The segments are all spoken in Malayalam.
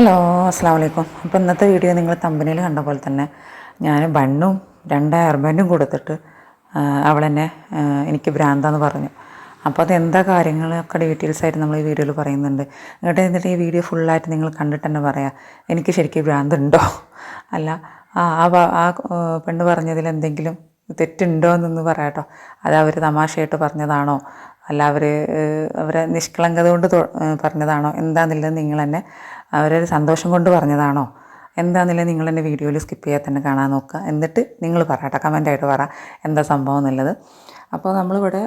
ഹലോ അസ്സാം വലൈക്കും അപ്പോൾ ഇന്നത്തെ വീഡിയോ നിങ്ങൾ തമ്പനിയിൽ കണ്ട പോലെ തന്നെ ഞാൻ ബണ്ണും രണ്ട് ഹെയർബാൻഡും കൊടുത്തിട്ട് അവളെന്നെ എനിക്ക് ഭ്രാന്താന്ന് പറഞ്ഞു. അപ്പോൾ അത് എന്താ കാര്യങ്ങളൊക്കെ ഡീറ്റെയിൽസ് ആയിട്ട് നമ്മൾ ഈ വീഡിയോയിൽ പറയുന്നുണ്ട്. എന്നിട്ട് എന്നിട്ട് ഈ വീഡിയോ ഫുള്ളായിട്ട് നിങ്ങൾ കണ്ടിട്ട് തന്നെ പറയാം. എനിക്ക് ശരിക്കും ഭ്രാന്തുണ്ടോ? അല്ല ആ ആ, പെണ്ണ് പറഞ്ഞതിൽ എന്തെങ്കിലും തെറ്റുണ്ടോ എന്നൊന്ന് പറയാട്ടോ അത് അവർ തമാശയായിട്ട് പറഞ്ഞതാണോ? അല്ല അവർ അവരെ നിഷ്കളങ്കത കൊണ്ട് പറഞ്ഞതാണോ? എന്താണെന്നുള്ളത് നിങ്ങൾ തന്നെ അവരൊരു സന്തോഷം കൊണ്ട് പറഞ്ഞതാണോ? എന്താണെന്നില്ല നിങ്ങൾ എന്റെ വീഡിയോയിൽ സ്കിപ്പ് ചെയ്യാതെ തന്നെ കാണാൻ നോക്കുക. എന്നിട്ട് നിങ്ങൾ പറയട്ടെ കമന്റായിട്ട് പറ. എന്താ സംഭവം എന്നുള്ളത്. അപ്പോൾ നമ്മളിവിടെ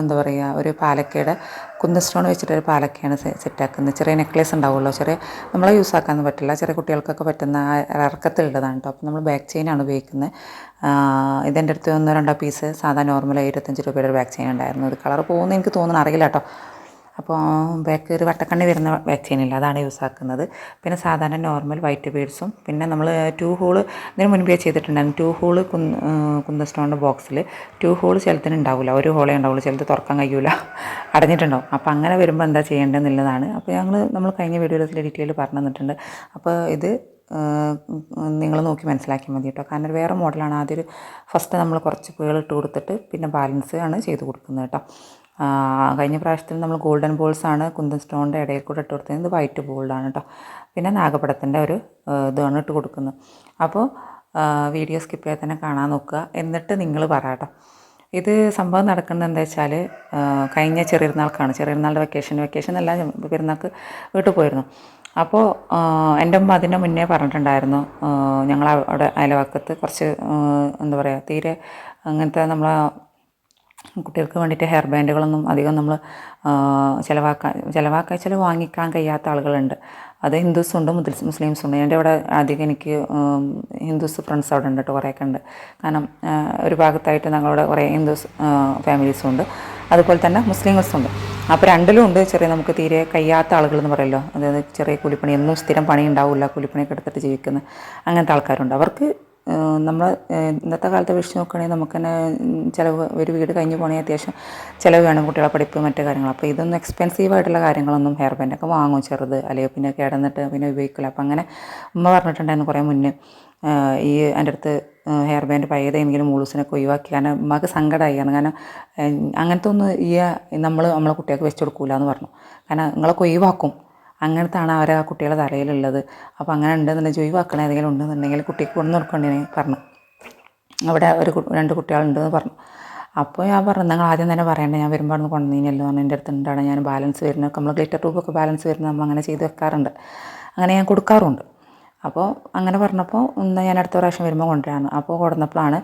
എന്താ പറയുക ഒരു പാലക്കയുടെ കുന്ന സ്റ്റോൺ വെച്ചിട്ട് ഒരു പാലക്കയാണ് സെറ്റാക്കുന്നത്. ചെറിയ നെക്ലേസ് ഉണ്ടാവുമല്ലോ. ചെറിയ നമ്മളെ യൂസ് ആക്കാനൊന്നും പറ്റില്ല. ചെറിയ കുട്ടികൾക്കൊക്കെ പറ്റുന്ന ഇറക്കത്തിലുള്ളതാണ് കേട്ടോ. അപ്പോൾ നമ്മൾ ബാക്ക് ചെയിനാണ് ഉപയോഗിക്കുന്നത്. ഇതെന്റെ അടുത്ത് ഒന്നോ രണ്ടോ പീസ് സാധാ നോർമൽ ഇരുപത്തഞ്ച് രൂപയുടെ ഒരു ബാക്ക് ചെയിൻ ഉണ്ടായിരുന്നു. ഒരു കളർ പോകുന്നത് എനിക്ക് തോന്നുന്നു അറിയില്ല കേട്ടോ. അപ്പോൾ ബാക്ക് ഒരു വട്ടക്കണ്ണി വരുന്ന വാക്സിനില്ല അതാണ് യൂസ് ആക്കുന്നത്. പിന്നെ സാധാരണ നോർമൽ വൈറ്റ് ബീഡ്സും പിന്നെ നമ്മൾ ടു ഹോൾ ഇതിന് മുൻപേ ചെയ്തിട്ടുണ്ടായിരുന്നു. ടു ഹോൾ കുന്ന് കുന്ന സ്റ്റോണിന്റെ ബോക്സിൽ ടു ഹോൾ ചിലത്തിന് ഉണ്ടാവില്ല. ഒരു ഹോളേ ഉണ്ടാവുള്ളൂ ചിലത് തുറക്കാൻ കഴിയൂല. അടഞ്ഞിട്ടുണ്ടാവും. അപ്പോൾ അങ്ങനെ വരുമ്പോൾ എന്താ ചെയ്യേണ്ടതെന്നുള്ളതാണ്. അപ്പോൾ ഞങ്ങൾ നമ്മൾ കഴിഞ്ഞ വീഡിയോയിൽ ഡീറ്റെയിൽ പറഞ്ഞു തന്നിട്ടുണ്ട്. അപ്പോൾ ഇത് നിങ്ങൾ നോക്കി മനസ്സിലാക്കിയാൽ മതി കേട്ടോ. കാരണം വേറെ മോഡലാണ് ആദ്യം ഫസ്റ്റ് നമ്മൾ കുറച്ച് പേളിട്ട് കൊടുത്തിട്ട് പിന്നെ ബാലൻസ് ആണ് ചെയ്ത് കൊടുക്കുന്നത് കേട്ടോ. കഴിഞ്ഞ പ്രാവശ്യത്തിൽ നമ്മൾ ഗോൾഡൻ ബോൾസ് ആണ് കുന്തൻ സ്റ്റോണിന്റെ ഇടയിൽ കൂടെ ഇട്ട് കൊടുത്തത്. വൈറ്റ് ബോൾഡാണ് കേട്ടോ പിന്നെ നാഗപടത്തിന്റെ ഒരു ഇതാണ് ഇട്ട് കൊടുക്കുന്നത്. അപ്പോൾ വീഡിയോ സ്കിപ്പ് ചെയ്യാതെ തന്നെ കാണാൻ നോക്കുക. എന്നിട്ട് നിങ്ങൾ പറ കേട്ടോ ഇത് സംഭവം നടക്കുന്നത് എന്താ വെച്ചാൽ കഴിഞ്ഞ ചെറിയനാൾക്കാണ് ചെറിയനാളുടെ വെക്കേഷൻ വെക്കേഷൻ എല്ലാം പെരുന്നാൾക്ക് വീട്ടിൽ പോയിരുന്നു. അപ്പോൾ എന്റെ അമ്മ അതിന്റെ മുന്നേ പറഞ്ഞിട്ടുണ്ടായിരുന്നു. ഞങ്ങൾ അവിടെ അയൽവക്കത്ത് കുറച്ച് എന്താ പറയുക തീരെ അങ്ങനത്തെ നമ്മളെ കുട്ടികൾക്ക് വേണ്ടിയിട്ട് ഹെയർ ബാൻഡുകളൊന്നും അധികം നമ്മൾ ചിലവാക്കാൻ ചിലവാക്കാൻ ചില വാങ്ങിക്കാൻ കഴിയാത്ത ആളുകളുണ്ട്. അത് ഹിന്ദുസുണ്ട് മുസ്ലിം മുസ്ലിംസും ഉണ്ട്. എന്റെ ഇവിടെ അധികം എനിക്ക് ഹിന്ദുസ് ഫ്രണ്ട്സ് അവിടെ ഉണ്ട് കേട്ടോ കുറേയൊക്കെ ഉണ്ട്. കാരണം ഒരു ഭാഗത്തായിട്ട് ഞങ്ങളുടെ കുറേ ഹിന്ദുസ് ഫാമിലീസും ഉണ്ട്. അതുപോലെ തന്നെ മുസ്ലിംസും ഉണ്ട്. അപ്പോൾ രണ്ടിലും ഉണ്ട് ചെറിയ നമുക്ക് തീരെ കഴിയാത്ത ആളുകൾ എന്ന് പറയുമല്ലോ അതായത് ചെറിയ കൂലിപ്പണി എന്നും സ്ഥിരം പണി ഉണ്ടാവില്ല കൂലിപ്പണിയൊക്കെ എടുത്തിട്ട് ജീവിക്കുന്ന. അങ്ങനത്തെ ആൾക്കാരുണ്ട്. അവർക്ക് നമ്മൾ ഇന്നത്തെ കാലത്ത് വെച്ച് നോക്കുകയാണെങ്കിൽ നമുക്ക് തന്നെ ചിലവ് ഒരു വീട് കഴിഞ്ഞ് പോകണമെങ്കിൽ അത്യാവശ്യം ചിലവ് വേണം കുട്ടികളെ പഠിപ്പ് മറ്റു കാര്യങ്ങൾ. അപ്പോൾ ഇതൊന്നും എക്സ്പെൻസീവ് ആയിട്ടുള്ള കാര്യങ്ങളൊന്നും ഹെയർ ബാൻഡൊക്കെ വാങ്ങും ചെറുത് അല്ലെങ്കിൽ പിന്നെ കിടന്നിട്ട് പിന്നെ ഉപയോഗിക്കില്ല. അപ്പോൾ അങ്ങനെ ഉമ്മ പറഞ്ഞിട്ടുണ്ടായിരുന്നു കുറേ മുന്നേ ഈ എന്റെ അടുത്ത് ഹെയർ ബാൻഡ് പഴയതെങ്കിലും മൂളൂസിനൊക്കെ ഒഴിവാക്കി. കാരണം ഉമ്മക്ക് സങ്കടമായി കാരണം കാരണം അങ്ങനത്തെ ഒന്നും ഈ നമ്മൾ നമ്മളെ കുട്ടികൾക്ക് വെച്ച് കൊടുക്കൂല എന്ന് പറഞ്ഞു. കാരണം നിങ്ങളൊക്കെ ഒഴിവാക്കും. അങ്ങനത്താണ് അവരെ ആ കുട്ടികളുടെ തലയിലുള്ളത്. അപ്പോൾ അങ്ങനെ ഉണ്ടെന്നുണ്ടെങ്കിൽ ഒഴിവാക്കണ ഏതെങ്കിലും ഉണ്ടെന്നുണ്ടെങ്കിൽ കുട്ടിക്ക് കൊണ്ടു കൊടുക്കണ്ടേ പറഞ്ഞു. അവിടെ ഒരു രണ്ട് കുട്ടികളുണ്ടെന്ന് പറഞ്ഞു. അപ്പോൾ ഞാൻ പറഞ്ഞു നിങ്ങൾ ആദ്യം തന്നെ പറയണ്ടേ ഞാൻ വരുമ്പോൾ ഒന്ന് കൊണ്ടുവന്നീനല്ലോ. പറഞ്ഞു എന്റെ അടുത്ത് ഉണ്ടാണ് ഞാൻ ബാലൻസ് വരുന്നത് നമ്മൾ ഗ്ലിറ്റർ ട്യൂബൊക്കെ ബാലൻസ് വരുന്നത് നമ്മൾ അങ്ങനെ ചെയ്ത് വെക്കാറുണ്ട്. അങ്ങനെ ഞാൻ കൊടുക്കാറുണ്ട്. അപ്പോൾ അങ്ങനെ പറഞ്ഞപ്പോൾ ഇന്ന് ഞാൻ അടുത്ത പ്രാവശ്യം വരുമ്പോൾ കൊണ്ടുവരാമെന്ന് അപ്പോൾ കൊടുന്നപ്പോഴാണ്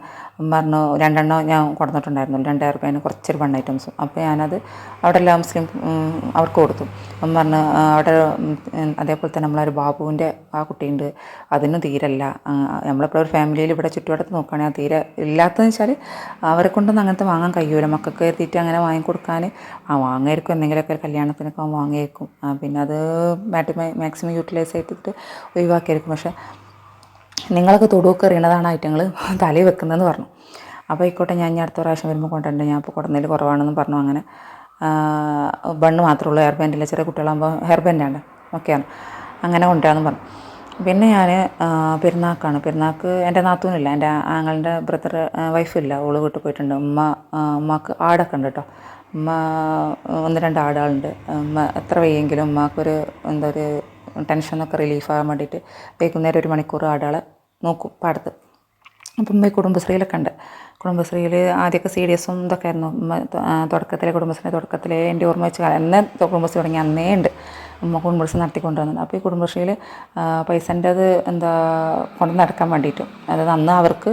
പറഞ്ഞു രണ്ടെണ്ണം ഞാൻ കൊടുത്തിട്ടുണ്ടായിരുന്നു രണ്ടായിരം ഹെയർ കുറച്ചൊരു വൺ ഐറ്റംസും അപ്പോൾ ഞാനത് അവിടെ എല്ലാ മുസ്ലിം അവർക്ക് കൊടുത്തു. അപ്പം പറഞ്ഞു അവിടെ അതേപോലെ തന്നെ നമ്മളൊരു ബാബുവിന്റെ ആ കുട്ടിയുണ്ട്. അതിനും തീരല്ല. നമ്മളിപ്പോൾ ഒരു ഫാമിലിയിൽ ഇവിടെ ചുറ്റുവട്ടത്ത് നോക്കുകയാണെങ്കിൽ ആ തീരെ ഇല്ലാത്തതെന്ന് വെച്ചാൽ അവരെ കൊണ്ടൊന്നും അങ്ങനത്തെ വാങ്ങാൻ കഴിയൂല. മക്കൾക്ക് എത്തിയിട്ട് അങ്ങനെ വാങ്ങിക്കൊടുക്കാൻ ആ വാങ്ങായിരിക്കും എന്തെങ്കിലുമൊക്കെ ഒരു കല്യാണത്തിനൊക്കെ വാങ്ങിയേക്കും. പിന്നെ അത് മാറ്റി മാക്സിമം യൂട്ടിലൈസ് ചെയ്തിട്ട് ഒഴിവാക്കിയായിരിക്കും. പക്ഷേ നിങ്ങളൊക്കെ തൊടുവൊക്കെ എറിയണതാണ് ഐറ്റങ്ങൾ തലയിൽ വെക്കുന്നതെന്ന് പറഞ്ഞു. അപ്പോൾ ആയിക്കോട്ടെ ഞാൻ ഇനി അടുത്ത പ്രാവശ്യം വരുമ്പോൾ കൊണ്ടുവരണ്ട. ഞാൻ ഇപ്പോൾ കൊടുന്നതിൽ കുറവാണെന്ന് പറഞ്ഞു അങ്ങനെ. ബണ്ണ് മാത്രമേ ഉള്ളൂ. ഹെയർ ബാൻഡില്ല ചെറിയ കുട്ടികളാകുമ്പോൾ ഹെയർ ബാൻഡാണ് ഓക്കെയാണ് അങ്ങനെ കൊണ്ടുവരാമെന്ന് പറഞ്ഞു. പിന്നെ ഞാൻ പെരുന്നാക്കാണ്. പെരുന്നാക്ക് എന്റെ നാത്തൂനില്ല. എന്റെ ആങ്ങളുടെ ബ്രദർ വൈഫില്ല ഓൾ വീട്ടിൽ പോയിട്ടുണ്ട്. ഉമ്മ ഉമ്മാക്ക് ആടൊക്കെ ഉണ്ട് കേട്ടോ ഉമ്മ ഒന്ന് രണ്ട് ആടുകളുണ്ട് ഉമ്മ എത്ര വയ്യെങ്കിലും ഉമ്മാക്കൊരു എന്താ ഒരു ടെൻഷനൊക്കെ റിലീഫാകാൻ വേണ്ടിയിട്ട് വൈകുന്നേരം ഒരു മണിക്കൂർ ആടുകളെ നോക്കും പാടത്ത്. അപ്പം ഈ കുടുംബശ്രീയിലൊക്കെ ഉണ്ട്. കുടുംബശ്രീയിൽ ആദ്യമൊക്കെ സി ഡി എസും ഇതൊക്കെ ആയിരുന്നു തുടക്കത്തിലെ കുടുംബശ്രീ തുടക്കത്തിലെ എന്റെ ഓർമ്മ വെച്ച് എന്നേ കുടുംബശ്രീ തുടങ്ങി അന്നേ ഉണ്ട്. ഉമ്മ കുടുംബശ്രീ നടത്തിക്കൊണ്ടുവന്നത് അപ്പോൾ ഈ കുടുംബശ്രീയിൽ പൈസന്റെ അത് എന്താ കൊണ്ട് നടക്കാൻ വേണ്ടിയിട്ടും. അതായത് അന്ന് അവർക്ക്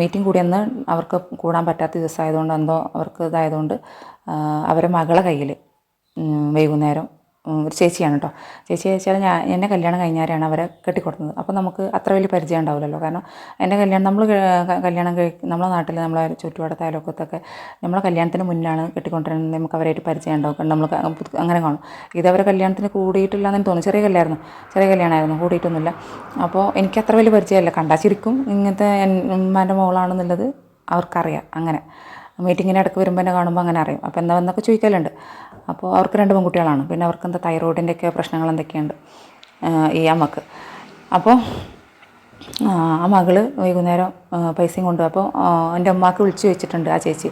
മീറ്റിംഗ് കൂടി അന്ന് അവർക്ക് കൂടാൻ പറ്റാത്ത ദിവസമായതുകൊണ്ട് എന്തോ അവർക്ക് ഇതായതുകൊണ്ട് അവരെ മകളെ കയ്യിൽ വൈകുന്നേരം ഒരു ചേച്ചിയാണ് കേട്ടോ ചേച്ചി വെച്ചാൽ ഞാൻ എന്നെ കല്യാണം കഴിഞ്ഞാരെയാണ് അവരെ കെട്ടിക്കൊടുത്തത്. അപ്പോൾ നമുക്ക് അത്ര വലിയ പരിചയം ഉണ്ടാവില്ലല്ലോ. കാരണം എന്റെ കല്യാണം നമ്മൾ കല്യാണം കഴി നമ്മളെ നാട്ടിൽ നമ്മളെ ചുറ്റുപാടത്തെ അയലോക്കത്തൊക്കെ നമ്മളെ കല്യാണത്തിന് മുന്നാണ് കെട്ടിക്കൊണ്ടിരുന്നത്. നമുക്ക് അവരായിട്ട് പരിചയം ഉണ്ടാവും. നമ്മൾ അങ്ങനെ കാണും. ഇത് അവരെ കല്യാണത്തിന് കൂടിയിട്ടില്ല എന്ന് തോന്നുന്നു. ചെറിയ കല്യാണമായിരുന്നു ചെറിയ കല്യാണമായിരുന്നു കൂടിയിട്ടൊന്നുമില്ല. അപ്പോൾ എനിക്ക് അത്ര വലിയ പരിചയമല്ല. കണ്ടാ ചിരിക്കും. ഇങ്ങനത്തെ എന്റെ മോളാണെന്നുള്ളത് അവർക്കറിയാം. അങ്ങനെ. മീറ്റിങ്ങിന് ഇടയ്ക്ക് വരുമ്പോൾ എന്നെ കാണുമ്പോൾ അങ്ങനെ അറിയും. അപ്പോൾ എന്താ വന്നൊക്കെ ചോദിക്കലുണ്ട്. അപ്പോൾ അവർക്ക് രണ്ട് പെൺകുട്ടികളാണ്. പിന്നെ അവർക്ക് എന്താ തൈറോയിഡിന്റെയൊക്കെ പ്രശ്നങ്ങൾ എന്തൊക്കെയുണ്ട്? ഈ അമ്മയ്ക്ക്. അപ്പോൾ ആ മകൾ വൈകുന്നേരം പൈസയും കൊണ്ടു അപ്പോൾ എന്റെ ഉമ്മാക്ക് വിളിച്ച് വെച്ചിട്ടുണ്ട് ആ ചേച്ചി.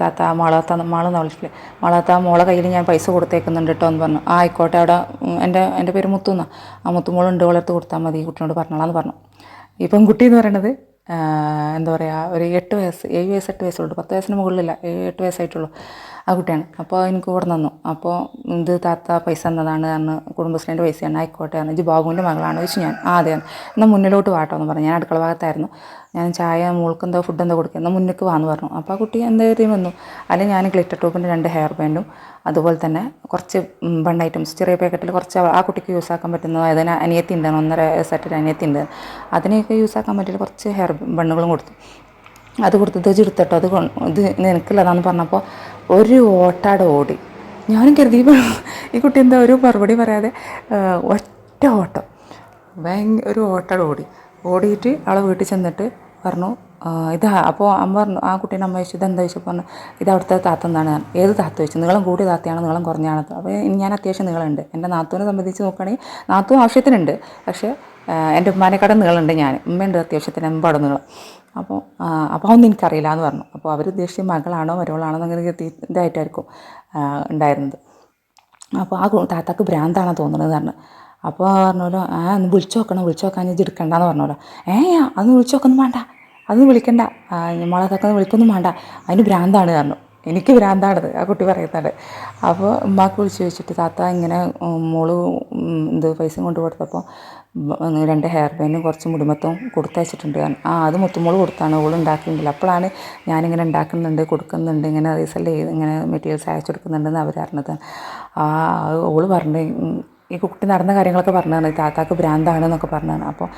താത്ത മാളാത്ത മാളെന്ന് വിളിച്ചില്ലേ മാളാത്ത മോളെ കയ്യിൽ ഞാൻ പൈസ കൊടുത്തേക്കുന്നുണ്ട് കേട്ടോ എന്ന് പറഞ്ഞു. ആ ആയിക്കോട്ടെ അവിടെ എന്റെ എന്റെ പേര് മുത്തു എന്നാ. ആ മുത്തുമോളുണ്ട് വളർത്ത് കൊടുത്താൽ മതി ഈ കുട്ടിയോട് പറഞ്ഞോളാന്ന് പറഞ്ഞു. ഈ പെൺകുട്ടി എന്ന് പറയണത് എന്താ പറയുക ഒരു എട്ട് വയസ്സ് ഏഴ് വയസ്സ് എട്ട് വയസ്സുള്ളൂ. പത്ത് വയസ്സിന് മുകളിലില്ല എട്ട് വയസ്സായിട്ടുള്ളൂ. ആ കുട്ടിയാണ്. അപ്പോൾ എനിക്ക് ഇവിടെ നിന്നു അപ്പോൾ ഇത് താത്ത പൈസ തന്നതാണ് എന്ന് കുടുംബശ്രീന്റെ പൈസയാണ് ആയിക്കോട്ടെ എന്ന് ഇത് ബാബുവിന്റെ മകളാണ് ചോദിച്ചു ഞാൻ ആ അതെ എന്നാൽ മുന്നിലോട്ട് വാട്ടോ എന്ന് പറഞ്ഞു. ഞാൻ അടുക്കള ഭാഗത്തായിരുന്നു. ഞാൻ ചായ മോൾക്ക് എന്തോ ഫുഡ് എന്തോ കൊടുക്കുക എന്നാൽ മുന്നിലേക്ക് വാന്ന് പറഞ്ഞു. അപ്പോൾ ആ കുട്ടി എന്തായാലും വന്നു. അല്ലെങ്കിൽ ഞാൻ ഗ്ലിറ്റർ ടോപ്പിന്റെ രണ്ട് ഹെയർ ബാൻഡും അതുപോലെ തന്നെ കുറച്ച് ബൺ ഐറ്റംസ് ചെറിയ പാക്കറ്റിൽ കുറച്ച് ആ- കുട്ടിക്ക് യൂസ് ആക്കാൻ പറ്റുന്ന അതിന് അനിയത്തി ഉണ്ട് ഒന്നര സെറ്റിൽ അനിയത്തി ഉണ്ട്. അതിനെയൊക്കെ യൂസ് ആക്കാൻ പറ്റിയ കുറച്ച് ഹെയർ ബണ്ണുകളും കൊടുത്തു. അത് കൊടുത്തത് ചെടുത്തട്ടോ അത് ഇത് നിനക്കുള്ളതാന്ന് പറഞ്ഞപ്പോൾ ഒരു ഓട്ടാടെ ഓടി. ഞാനും കരുതി ഈ കുട്ടി എന്താ ഒരു മറുപടി പറയാതെ ഒറ്റ ഓട്ടം. ഭയങ്കര ഒരു ഓട്ടാടെ ഓടി. ഓടിയിട്ട് അവളെ വീട്ടിൽ ചെന്നിട്ട് പറഞ്ഞു ഇത് അപ്പോൾ അമ്മ പറഞ്ഞു ആ കുട്ടീനെ അമ്മ ചോദിച്ചു ഇതെന്താ ചോദിച്ചു പറഞ്ഞു ഇത് അവിടുത്തെ താത്ത എന്താണ് ഏത് താത്ത ചോദിച്ചു നിങ്ങളും കൂടിയ താത്തയാണ് നിങ്ങളും കുറഞ്ഞാണ് അപ്പോൾ ഞാൻ അത്യാവശ്യം നിങ്ങളുണ്ട് എന്റെ നാത്തൂനെ സംബന്ധിച്ച് നോക്കുകയാണെങ്കിൽ നാത്തു ആവശ്യത്തിനുണ്ട്. പക്ഷേ എന്റെ ഉമ്മാനെക്കാളും നീളുണ്ട് ഞാൻ. ഉമ്മയുണ്ട് അത്യാവശ്യത്തിന് എമ്പാട് നീളം. അപ്പോൾ അപ്പോൾ അതൊന്നും എനിക്കറിയില്ല എന്ന് പറഞ്ഞു. അപ്പോൾ അവർ ഉദ്ദേശിച്ച മകളാണോ മരവളാണോ എന്നങ്ങനെ ഇതായിട്ടായിരിക്കും ഉണ്ടായിരുന്നത്. അപ്പോൾ ആ താത്താക്ക് ഭ്രാന്താണ് തോന്നുന്നത് പറഞ്ഞു. അപ്പോൾ പറഞ്ഞല്ലോ ആ ഒന്ന് വിളിച്ചു നോക്കണം വിളിച്ചു നോക്കാൻ ഇത് എടുക്കണ്ടെന്ന് പറഞ്ഞല്ലോ ഏ അതൊന്ന് വിളിച്ചു നോക്കൊന്നും വേണ്ട. അതൊന്നും വിളിക്കണ്ട. മോളെ തക്കൊന്നും വിളിക്കൊന്നും വേണ്ട. അതിന് ഭ്രാന്താണ് പറഞ്ഞു. എനിക്ക് ഭ്രാന്താണത് ആ കുട്ടി പറയുന്നത്. അപ്പോൾ ഉമ്മാക്ക് വിളിച്ച് ചോദിച്ചിട്ട് താത്ത ഇങ്ങനെ മോൾ എന്ത് പൈസ കൊണ്ട് കൊടുത്തപ്പോൾ രണ്ട് ഹെയർ ബാൻഡും കുറച്ച് മുടിമത്തും കൊടുത്തയച്ചിട്ടുണ്ട്. ആ അത് മുത്തുമോൾ കൊടുത്താണ് ഓൾ ഉണ്ടാക്കുന്നില്ല അപ്പോഴാണ് ഞാനിങ്ങനെ ഉണ്ടാക്കുന്നുണ്ട് കൊടുക്കുന്നുണ്ട് ഇങ്ങനെ റീസെൽ ചെയ്ത് ഇങ്ങനെ മെറ്റീരിയൽസ് അയച്ചു കൊടുക്കുന്നുണ്ടെന്ന് അവർ അറിഞ്ഞത്. ആ ഓൾ പറഞ്ഞു ഈ കുട്ടി നടന്ന കാര്യങ്ങളൊക്കെ പറഞ്ഞതാണ് താത്താക്ക് ഭ്രാന്താണ് എന്നൊക്കെ പറഞ്ഞതാണ്. അപ്പോൾ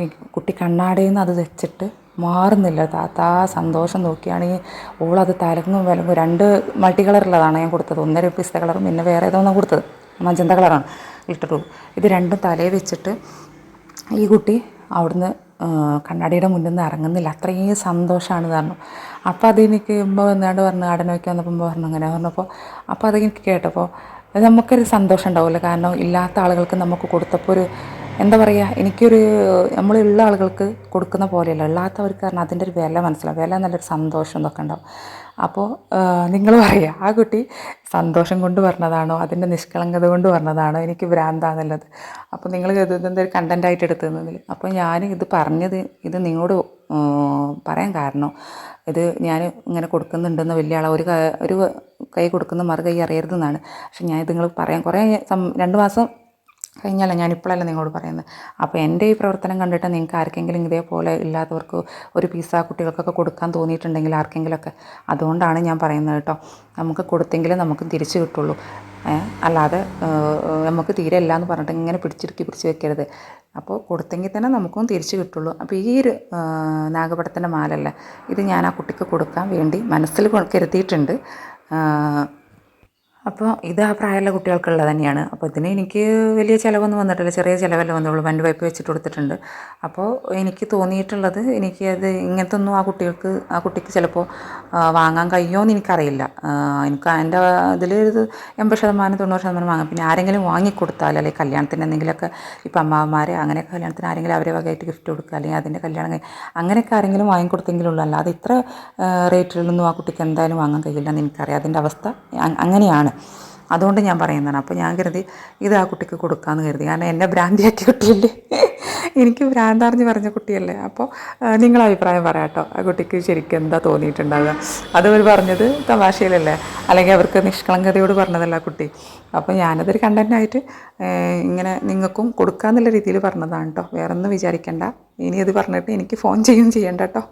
ഈ കുട്ടി കണ്ണാടിയിൽ നിന്ന് അത് വെച്ചിട്ട് മാറുന്നില്ല. താത്ത സന്തോഷം നോക്കിയാണെങ്കിൽ ഓളത് തലങ്ങും വിലങ്ങും രണ്ട് മൾട്ടി കളറുള്ളതാണ് ഞാൻ കൊടുത്തത്. ഒന്നര പിസ്ത കളറും പിന്നെ വേറെ ഏതോ ഒന്നും കൊടുത്തത്. മജന്ത കളറാണ് ലിറ്റർ ഇത് രണ്ടും തലയിൽ വെച്ചിട്ട് ഈ കുട്ടി അവിടുന്ന് കണ്ണാടിയുടെ മുന്നിൽ നിന്ന് ഇറങ്ങുന്നില്ല. അത്രയും സന്തോഷമാണ് പറഞ്ഞു അപ്പോൾ അതെനിക്ക് ഉമ്മ വന്നാണ്ട് പറഞ്ഞു ആടെ വയ്ക്കാൻ വന്നപ്പോൾ ഉമ്മ പറഞ്ഞു അങ്ങനെ പറഞ്ഞപ്പോൾ അപ്പോൾ അത് എനിക്ക് കേട്ടപ്പോൾ നമുക്കൊരു സന്തോഷം ഉണ്ടാവില്ല കാരണം ഇല്ലാത്ത ആളുകൾക്ക് നമുക്ക് കൊടുത്തപ്പോൾ ഒരു എന്താ പറയുക എനിക്കൊരു നമ്മളുള്ള ആളുകൾക്ക് കൊടുക്കുന്ന പോലെയല്ല ഇല്ലാത്തവർക്ക് കാരണം അതിന്റെ ഒരു വില മനസ്സിലാവും. വില നല്ലൊരു സന്തോഷം ഇതൊക്കെ ഉണ്ടാവും. അപ്പോൾ നിങ്ങൾ പറയുക ആ കുട്ടി സന്തോഷം കൊണ്ട് പറഞ്ഞതാണോ അതിന്റെ നിഷ്കളങ്കത കൊണ്ട് പറഞ്ഞതാണോ എനിക്ക് ഭ്രാന്താന്നുള്ളത്. അപ്പോൾ നിങ്ങൾ ഇതെന്താ ഒരു കണ്ടന്റായിട്ട് എടുത്തുന്നതിൽ അപ്പോൾ ഞാൻ ഇത് പറഞ്ഞത് ഇത് നിങ്ങളോട് പറയാൻ കാരണം ഇത് ഞാൻ ഇങ്ങനെ കൊടുക്കുന്നുണ്ടെന്ന് വലിയ ആളെ ഒരു ഒരു കൈ കൊടുക്കുന്ന മറു കൈ അറിയരുതെന്നാണ്. പക്ഷെ ഞാൻ ഇത് നിങ്ങൾ പറയാം കുറേ രണ്ട് മാസം കഴിഞ്ഞല്ല ഞാനിപ്പോഴല്ല നിങ്ങളോട് പറയുന്നത്. അപ്പോൾ എന്റെ ഈ പ്രവർത്തനം കണ്ടിട്ട് നിങ്ങൾക്ക് ആർക്കെങ്കിലും ഇതേപോലെ ഇല്ലാത്തവർക്ക് ഒരു പീസ കുട്ടികൾക്കൊക്കെ കൊടുക്കാൻ തോന്നിയിട്ടുണ്ടെങ്കിൽ ആർക്കെങ്കിലുമൊക്കെ അതുകൊണ്ടാണ് ഞാൻ പറയുന്നത് കേട്ടോ. നമുക്ക് കൊടുത്തെങ്കിലും നമുക്ക് തിരിച്ചു കിട്ടുള്ളൂ. അല്ലാതെ നമുക്ക് തീരെ ഇല്ല എന്ന് പറഞ്ഞിട്ട് ഇങ്ങനെ പിടിച്ചിടുക്കി പിടിച്ച് വെക്കരുത്. അപ്പോൾ കൊടുത്തെങ്കിൽ തന്നെ നമുക്കും തിരിച്ചു കിട്ടുള്ളൂ. അപ്പോൾ ഈ ഒരു നാഗപടത്തിന്റെ മാലല്ല ഇത് ഞാൻ ആ കുട്ടിക്ക് കൊടുക്കാൻ വേണ്ടി മനസ്സിൽ കരുതിയിട്ടുണ്ട്. അപ്പോൾ ഇത് ആ പ്രായമുള്ള കുട്ടികൾക്കുള്ളത് തന്നെയാണ്. അപ്പോൾ ഇതിന് എനിക്ക് വലിയ ചിലവൊന്നും വന്നിട്ടില്ല. ചെറിയ ചിലവല്ലേ വന്നുള്ളൂ. വണ്ടി പൈപ്പ് വെച്ചിട്ട് കൊടുത്തിട്ടുണ്ട്. അപ്പോൾ എനിക്ക് തോന്നിയിട്ടുള്ളത് എനിക്ക് അത് ഇങ്ങനത്തെ ഒന്നും ആ കുട്ടികൾക്ക് ആ കുട്ടിക്ക് ചിലപ്പോൾ വാങ്ങാൻ കഴിയുമോ എന്ന് എനിക്കറിയില്ല എനിക്ക് എന്റെ ഇതിൽ ഒരു എൺപത് ശതമാനം തൊണ്ണൂറ് ശതമാനം വാങ്ങാം. പിന്നെ ആരെങ്കിലും വാങ്ങിക്കൊടുത്താൽ അല്ലെങ്കിൽ കല്യാണത്തിന് എന്തെങ്കിലുമൊക്കെ ഇപ്പം അമ്മാവന്മാരെ അങ്ങനെയൊക്കെ കല്യാണത്തിന് ആരെങ്കിലും അവരെ വകയായിട്ട് ഗിഫ്റ്റ് കൊടുക്കുക. അല്ലെങ്കിൽ അതിന്റെ കല്യാണം അങ്ങനെയൊക്കെ ആരെങ്കിലും വാങ്ങിക്കൊടുത്തെങ്കിലുള്ളൂ. അല്ലാതെ ഇത്ര റേറ്റിലൊന്നും ആ കുട്ടിക്ക് എന്തായാലും വാങ്ങാൻ കഴിയില്ല എന്ന് എനിക്കറിയാം. അതിന്റെ അവസ്ഥ അങ്ങനെയാണ്. അതുകൊണ്ട് ഞാൻ പറയുന്നതാണ്. അപ്പോൾ ഞാൻ കരുതി ഇത് ആ കുട്ടിക്ക് കൊടുക്കാമെന്ന് കരുതി. കാരണം എന്നെ ഭ്രാന്തിയാക്കിയ കുട്ടിയല്ലേ? എനിക്ക് ഭ്രാന്താറിഞ്ഞ് പറഞ്ഞ കുട്ടിയല്ലേ? അപ്പോൾ നിങ്ങൾ അഭിപ്രായം പറയാം കേട്ടോ. ആ കുട്ടിക്ക് ശരിക്കും എന്താ തോന്നിയിട്ടുണ്ടാവുക? അത് അവർ പറഞ്ഞത് തമാശയിലല്ലേ? അല്ലെങ്കിൽ അവർക്ക് നിഷ്കളങ്കതയോട് പറഞ്ഞതല്ല കുട്ടി. അപ്പോൾ ഞാനതൊരു കണ്ടന്റായിട്ട് ഇങ്ങനെ നിങ്ങൾക്കും കൊടുക്കാന്നുള്ള രീതിയിൽ പറഞ്ഞതാണ് കേട്ടോ. വേറെ ഒന്നും വിചാരിക്കണ്ട. ഇനി അത് പറഞ്ഞിട്ട് എനിക്ക് ഫോൺ ചെയ്യും ചെയ്യണ്ട കേട്ടോ.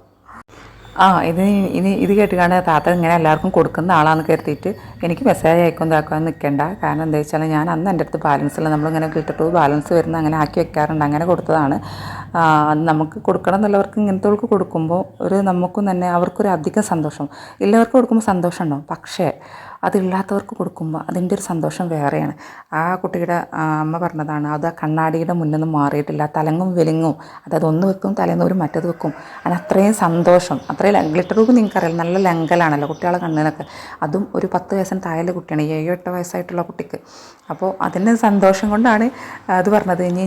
ആ ഇത് ഇനി ഇത് കേട്ടുകാണ്ട് താത്ത ഇങ്ങനെ എല്ലാവർക്കും കൊടുക്കുന്ന ആളാന്ന് കരുതിയിട്ട് എനിക്ക് മെസ്സേജ് അയക്കും ഇതാക്കാൻ നിൽക്കേണ്ട കാരണം എന്താ വെച്ചാൽ ഞാൻ അന്ന് എന്റെ അടുത്ത് ബാലൻസ് ഇല്ല. നമ്മളിങ്ങനെ കിട്ടിട്ട് ബാലൻസ് വരുന്ന അങ്ങനെ ആക്കി വെക്കാറുണ്ട്. അങ്ങനെ കൊടുത്തതാണ്. അത് നമുക്ക് കൊടുക്കണം എന്നുള്ളവർക്ക് ഇങ്ങനത്തെ കൊടുക്കുമ്പോൾ ഒരു നമുക്കും തന്നെ അവർക്കൊരു അധികം സന്തോഷം. എല്ലാവർക്കും കൊടുക്കുമ്പോൾ സന്തോഷം ഉണ്ടാവും പക്ഷേ അതില്ലാത്തവർക്ക് കൊടുക്കുമ്പോൾ അതിന്റെ ഒരു സന്തോഷം വേറെയാണ്. ആ കുട്ടിയുടെ അമ്മ പറഞ്ഞതാണ് അത് ആ കണ്ണാടിയുടെ മുന്നൊന്നും നിന്ന് മാറിയിട്ടില്ല. തലങ്ങും വെലിങ്ങും. അതായത് ഒന്ന് വെക്കും തലേന്ന് ഒരു മറ്റത് വെക്കും. അതിന് അത്രയും സന്തോഷം. അത്രയും ഗ്ലിറ്റർ നിങ്ങൾക്ക് നിങ്ങൾക്കറിയാം നല്ല ലങ്കലാണല്ലോ കുട്ടികളെ കണ്ണിനൊക്കെ. അതും ഒരു പത്ത് വയസ്സിന് താഴെ കുട്ടിയാണ് ഏഴോ എട്ടോ വയസ്സായിട്ടുള്ള കുട്ടിക്ക്. അപ്പോൾ അതിന് സന്തോഷം കൊണ്ടാണ് അത് പറഞ്ഞത്. ഇനി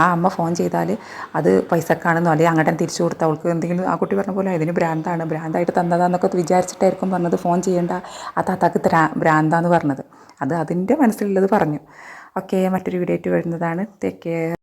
ആ അമ്മ ഫോൺ ചെയ്താൽ അത് പൈസക്കാണെന്നോ അല്ലെങ്കിൽ അങ്ങോട്ടും തിരിച്ചു കൊടുത്താൽ അവൾക്ക് എന്തെങ്കിലും ആ കുട്ടി പറഞ്ഞ പോലെ ഇതിന് ഭ്രാന്താണ്. ഭ്രാന്തായിട്ട് തന്നതാന്നൊക്കെ വിചാരിച്ചിട്ടായിരിക്കും പറഞ്ഞത്. ഫോൺ ചെയ്യേണ്ട. ആ താത്താക്ക് ത്രാ ഭ്രാന്താന്ന് പറഞ്ഞത്. അത് അതിന്റെ മനസ്സിലുള്ളത് പറഞ്ഞു. ഓക്കെ മറ്റൊരു വീഡിയോ ആയിട്ട് വരുന്നതാണ്. Take care